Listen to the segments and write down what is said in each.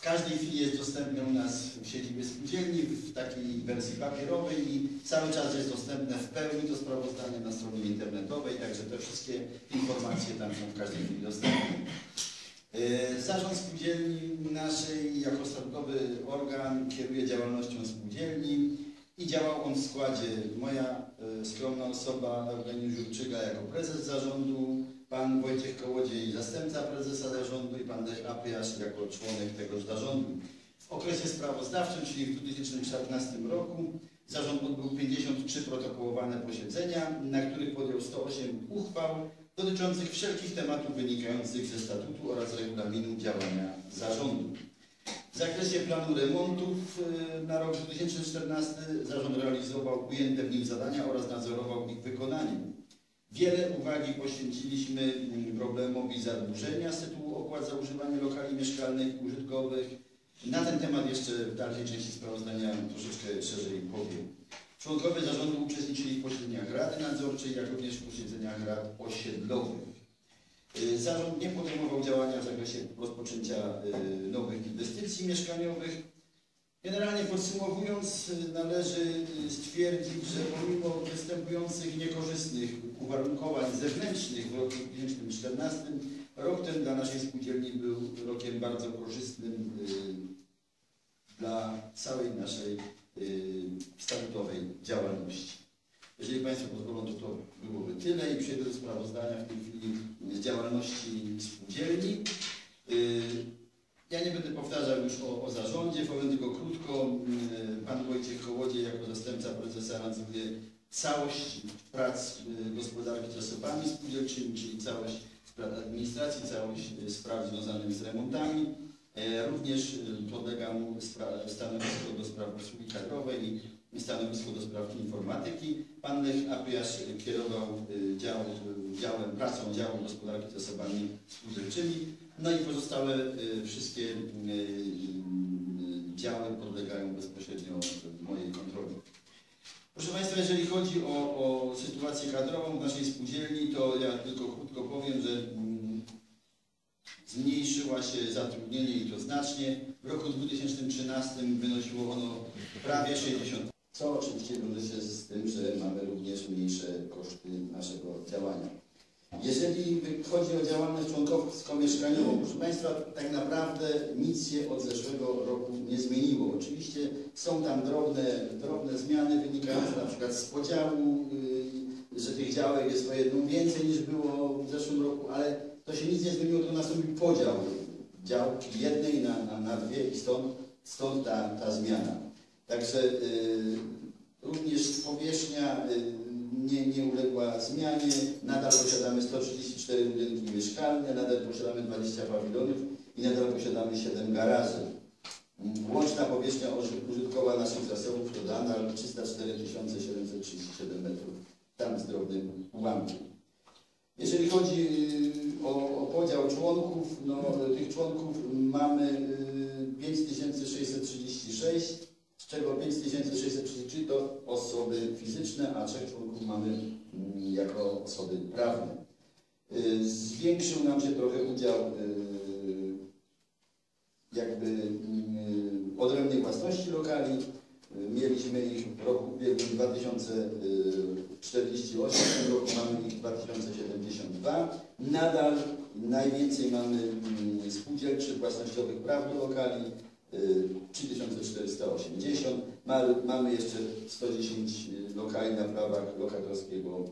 W każdej chwili jest dostępne u nas w siedzibie spółdzielni w takiej wersji papierowej i cały czas jest dostępne w pełni to sprawozdanie na stronie internetowej, także te wszystkie informacje tam są w każdej chwili dostępne. E, Zarząd spółdzielni naszej jako statutowy organ kieruje działalnością spółdzielni i działał on w składzie moja e, skromna osoba Eugeniusz Jurczyga jako prezes zarządu, pan Wojciech Kołodziej zastępca prezesa zarządu i pan Lech Apyjasz jako członek tegoż zarządu. W okresie sprawozdawczym, czyli w 2014 roku zarząd odbył 53 protokołowane posiedzenia, na których podjął 108 uchwał dotyczących wszelkich tematów wynikających ze statutu oraz regulaminu działania zarządu. W zakresie planu remontów y, na rok 2014 zarząd realizował ujęte w nim zadania oraz nadzorował ich wykonanie. Wiele uwagi poświęciliśmy problemowi zadłużenia z tytułu opłat za używanie lokali mieszkalnych i użytkowych. Na ten temat jeszcze w dalszej części sprawozdania troszeczkę szerzej powiem. Członkowie zarządu uczestniczyli w posiedzeniach Rady Nadzorczej, jak również w posiedzeniach rad osiedlowych. Y, Zarząd nie podejmował działania w zakresie rozpoczęcia y, nowych inwestycji mieszkaniowych. Generalnie podsumowując, należy y, stwierdzić, że pomimo występujących niekorzystnych uwarunkowań zewnętrznych w roku 2014, rok ten dla naszej spółdzielni był rokiem bardzo korzystnym y, dla całej naszej y, statutowej działalności. Jeżeli Państwo pozwolą, to to byłoby tyle i przejdę do sprawozdania w tej chwili z działalności spółdzielni. Ja nie będę powtarzał już o, o zarządzie, powiem tylko krótko. Y, Pan Wojciech Kołodziej jako zastępca prezesa nadzoruje całość prac y, gospodarki zasobami spółdzielczymi, czyli całość spraw administracji, całość y, spraw związanych z remontami. E, Również y, podlega mu stanowisko do spraw obsługi kadrowej i stanowisko do spraw informatyki. Pan Lech Apyjasz kierował dział, działem, pracą działu gospodarki zasobami spółdzielczymi, no i pozostałe y, wszystkie y, y, działy podlegają bezpośrednio mojej kontroli. Proszę Państwa, jeżeli chodzi o, o sytuację kadrową w naszej spółdzielni, to ja tylko krótko powiem, że mm, zmniejszyła się zatrudnienie i to znacznie. W roku 2013 wynosiło ono prawie 60 co oczywiście wiąże się z tym, że mamy również mniejsze koszty naszego działania. Jeżeli chodzi o działalność członkowsko-mieszkaniową, proszę Państwa, tak naprawdę nic się od zeszłego roku nie zmieniło. Oczywiście są tam drobne, drobne zmiany wynikające na przykład z podziału, yy, że tych działek jest o jedną więcej niż było w zeszłym roku, ale to się nic nie zmieniło, to nastąpił podział działki jednej na, na, na dwie i stąd, stąd ta, ta zmiana. Także y, również powierzchnia y, nie, nie uległa zmianie. Nadal posiadamy 134 budynki mieszkalne, nadal posiadamy 20 pawilonów i nadal posiadamy 7 garaży. Mm, Łączna powierzchnia uży- użytkowa naszych zasobów to nadal 304 737 metrów, tam z drobnym ułamkiem. Jeżeli chodzi y, o, o podział członków, no, tych członków mamy y, 5636, z czego 5633 to osoby fizyczne, a trzech członków mamy mm, jako osoby prawne. Y, Zwiększył nam się trochę udział y, jakby mm, odrębnej własności lokali. Y, Mieliśmy ich w roku ubiegłym 2048, w tym roku mamy ich 2072. Nadal najwięcej mamy mm, spółdzielczych własnościowych praw do lokali, y, 3480. Mamy, mamy jeszcze 110 lokali na prawach lokatorskiego,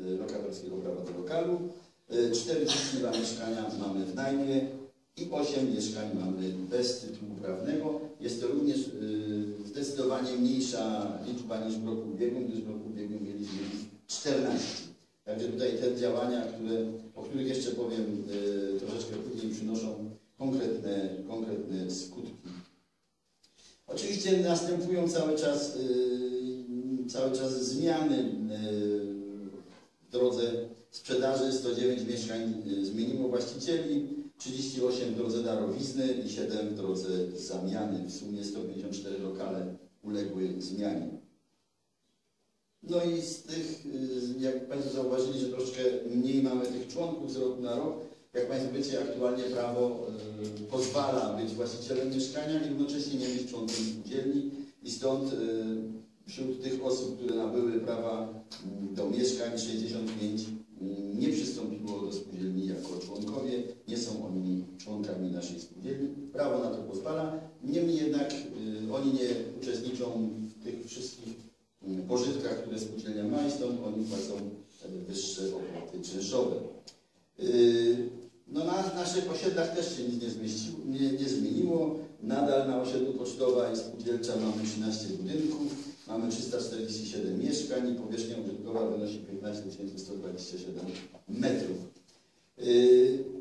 y, lokatorskiego prawa do lokalu. Y, 42 mieszkania mamy w najmie i 8 mieszkań mamy bez tytułu prawnego. Jest to również y, zdecydowanie mniejsza liczba niż w roku ubiegłym, gdyż w roku ubiegłym mieliśmy ich 14. Także tutaj te działania, które, o których jeszcze powiem y, troszeczkę później, przynoszą konkretne, konkretne skutki. Oczywiście następują cały czas, y, cały czas zmiany y, w drodze sprzedaży. 109 mieszkań y, zmieniło właścicieli, 38 w drodze darowizny i 7 w drodze zamiany. W sumie 154 lokale uległy zmianie. No i z tych, jak Państwo zauważyli, że troszkę mniej mamy tych członków z roku na rok. Jak Państwo wiecie, aktualnie prawo y, pozwala być właścicielem mieszkania i jednocześnie nie być członkiem spółdzielni. I stąd y, wśród tych osób, które nabyły prawa do mieszkań 65 mm, nie przystąpiło do spółdzielni jako członkowie, nie są oni członkami naszej spółdzielni. Prawo na to pozwala, niemniej jednak y, oni nie uczestniczą w tych wszystkich mm, pożytkach, które spółdzielnia ma i stąd oni płacą e, wyższe opłaty czynszowe. Y, No na naszych osiedlach też się nic nie, zmieściło, nie, nie zmieniło. Nadal na osiedlu Pocztowa i Spółdzielcza mamy 13 budynków, mamy 347 mieszkań i powierzchnia użytkowa wynosi 15 127 metrów. Yy,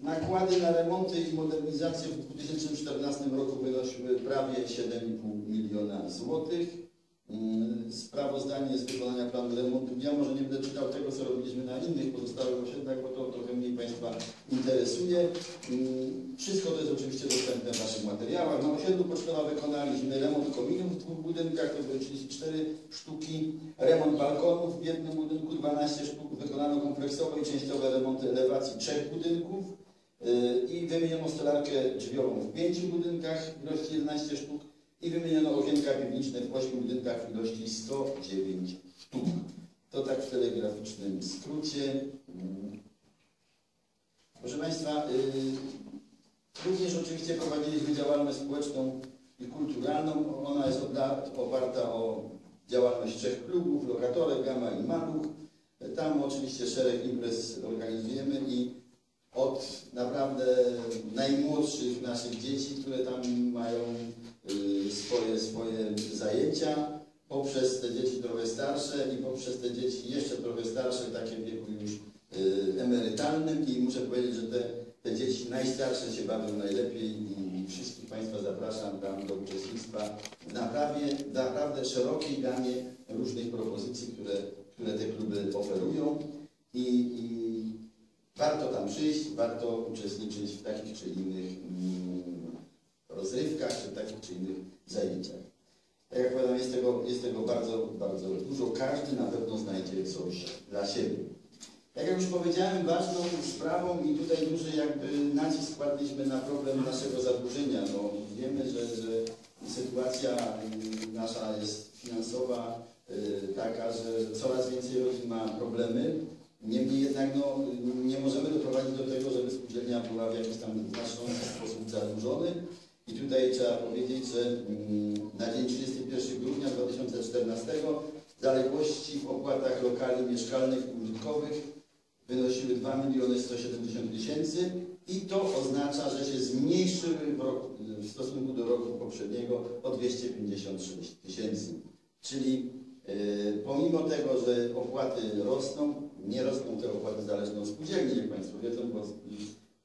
Nakłady na remonty i modernizację w 2014 roku wynosiły prawie 7,5 miliona złotych. Mm, Sprawozdanie z wykonania planu remontu. Ja może nie będę czytał tego, co robiliśmy na innych pozostałych osiedlach, bo to trochę mniej Państwa interesuje. Mm, Wszystko to jest oczywiście dostępne w naszych materiałach. Na osiedlu Pocztowa wykonaliśmy remont kominów w dwóch budynkach, to były 34 sztuki. Remont balkonów w jednym budynku, 12 sztuk. Wykonano kompleksowe i częściowe remonty elewacji trzech budynków. Yy, I wymieniono stolarkę drzwiową w pięciu budynkach ilości 11 sztuk i wymieniono okienka piwniczne w 8 budynkach w ilości 109 sztuk. To tak w telegraficznym skrócie. Mm. Proszę Państwa, y, również oczywiście prowadziliśmy działalność społeczną i kulturalną. Ona jest oparta o działalność trzech klubów, lokatorek, Gama i Maluch. Tam oczywiście szereg imprez organizujemy i od naprawdę najmłodszych naszych dzieci, które tam mają swoje, swoje zajęcia, poprzez te dzieci trochę starsze i poprzez te dzieci jeszcze trochę starsze, takie w wieku już y, emerytalnym. I muszę powiedzieć, że te, te dzieci najstarsze się bawią najlepiej i wszystkich Państwa zapraszam tam do uczestnictwa w naprawdę, naprawdę szerokiej gamie różnych propozycji, które, które te kluby oferują. I, i warto tam przyjść, warto uczestniczyć w takich czy innych mm, rozrywkach, czy takich czy innych zajęciach. Tak jak powiadam, jest tego, jest tego bardzo, bardzo dużo. Każdy na pewno znajdzie coś dla siebie. Tak jak już powiedziałem, ważną sprawą i tutaj duży jakby nacisk kładliśmy na problem naszego zadłużenia. No, wiemy, że, że sytuacja y, nasza jest finansowa y, taka, że coraz więcej rodzin ma problemy. Niemniej jednak no, nie możemy doprowadzić do tego, żeby spółdzielnia była w jakiś tam znaczący sposób zadłużony. I tutaj trzeba powiedzieć, że mm, na dzień 31 grudnia 2014 zaległości w opłatach lokali mieszkalnych użytkowych wynosiły 2 miliony 170 tysięcy i to oznacza, że się zmniejszyły w, roku, w stosunku do roku poprzedniego o 256 tysięcy. Czyli yy, pomimo tego, że opłaty rosną, nie rosną te opłaty zależne od spółdzielni, jak Państwo wiedzą, bo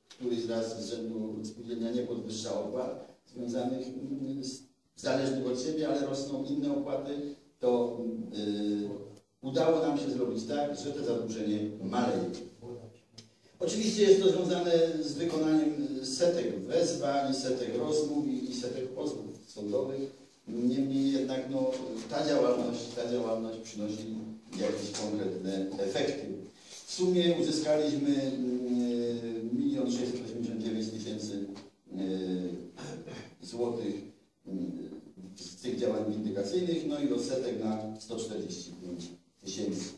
któryś raz z rzędu spółdzielnia nie podwyższa opłat związanych mm, z, zależnych od siebie, ale rosną inne opłaty, to yy, udało nam się zrobić tak, że to zadłużenie maleje. Oczywiście jest to związane z wykonaniem setek wezwań, setek rozmów i, i setek pozwów sądowych. Niemniej jednak no, ta działalność, ta działalność przynosi jakieś konkretne efekty. W sumie uzyskaliśmy mm, 1 689 tysięcy złotych mm, z tych działań windykacyjnych, no i odsetek na 145 tysięcy.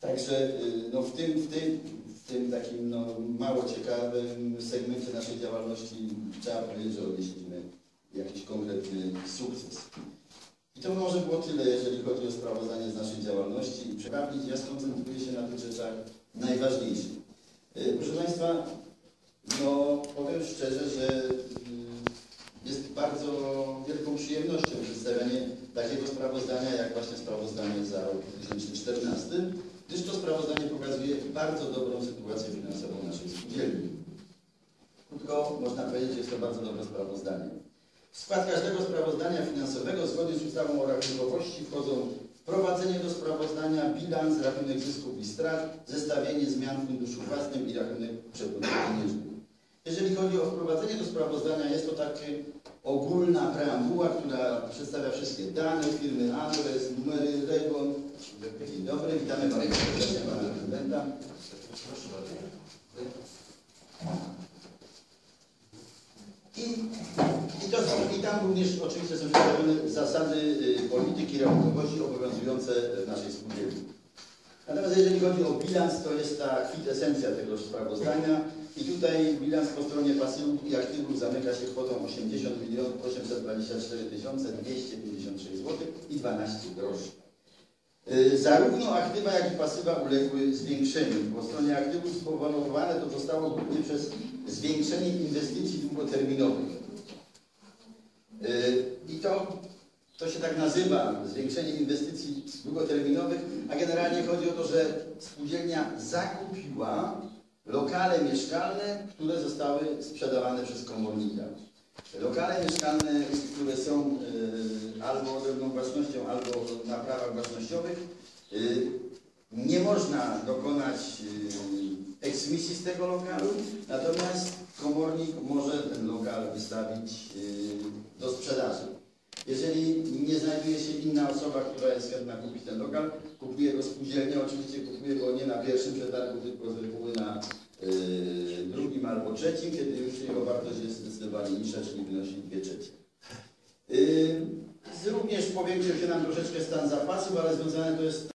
Także y, no, w, tym, w, tym, w tym takim no, mało ciekawym segmencie naszej działalności trzeba powiedzieć, że odnieśliśmy jakiś konkretny sukces. I to może było tyle, jeżeli chodzi o sprawozdanie z naszej działalności i przeprawić. Ja skoncentruję się na tych rzeczach najważniejszych. Y, Proszę Państwa, no powiem szczerze, że y, jest bardzo wielką przyjemnością przedstawianie takiego sprawozdania, jak właśnie sprawozdanie za rok 2014, gdyż to sprawozdanie pokazuje bardzo dobrą sytuację finansową naszej spółdzielni. Można powiedzieć, jest to bardzo dobre sprawozdanie. W skład każdego sprawozdania finansowego zgodnie z ustawą o rachunkowości wchodzą wprowadzenie do sprawozdania, bilans, rachunek zysków i strat, zestawienie zmian w funduszu własnym i rachunek przepływów pieniężnych. Jeżeli chodzi o wprowadzenie do sprawozdania, jest to taka ogólna preambuła, która przedstawia wszystkie dane firmy, adres, numery REGON. Dzień dobry, witamy Pana Prezydenta, Pana Prezydenta. Również oczywiście są przedstawione zasady y, polityki rachunkowości obowiązujące w naszej spółdzielni. Natomiast jeżeli chodzi o bilans, to jest ta kwintesencja tego sprawozdania i tutaj bilans po stronie pasywów i aktywów zamyka się kwotą 80 milionów 824 tysiące 256 zł i 12 groszy. Y, Zarówno aktywa, jak i pasywa uległy zwiększeniu. Po stronie aktywów spowodowane to zostało głównie przez zwiększenie inwestycji długoterminowych. Y, I to, to się tak nazywa, zwiększenie inwestycji długoterminowych, a generalnie chodzi o to, że spółdzielnia zakupiła lokale mieszkalne, które zostały sprzedawane przez komornika. Lokale mieszkalne, które są y, albo odrębną własnością, albo na prawach własnościowych, y, nie można dokonać eksmisji z tego lokalu, natomiast komornik może ten lokal wystawić y, do sprzedaży. Jeżeli nie znajduje się inna osoba, która jest chętna kupić ten lokal, kupuje go spółdzielnia, oczywiście kupuje go nie na pierwszym przetargu, tylko z reguły na y, drugim albo trzecim, kiedy już jego wartość jest zdecydowanie niższa, czyli wynosi 2 trzecie. Y, Również powiększył się nam troszeczkę stan zapasów, ale związane to jest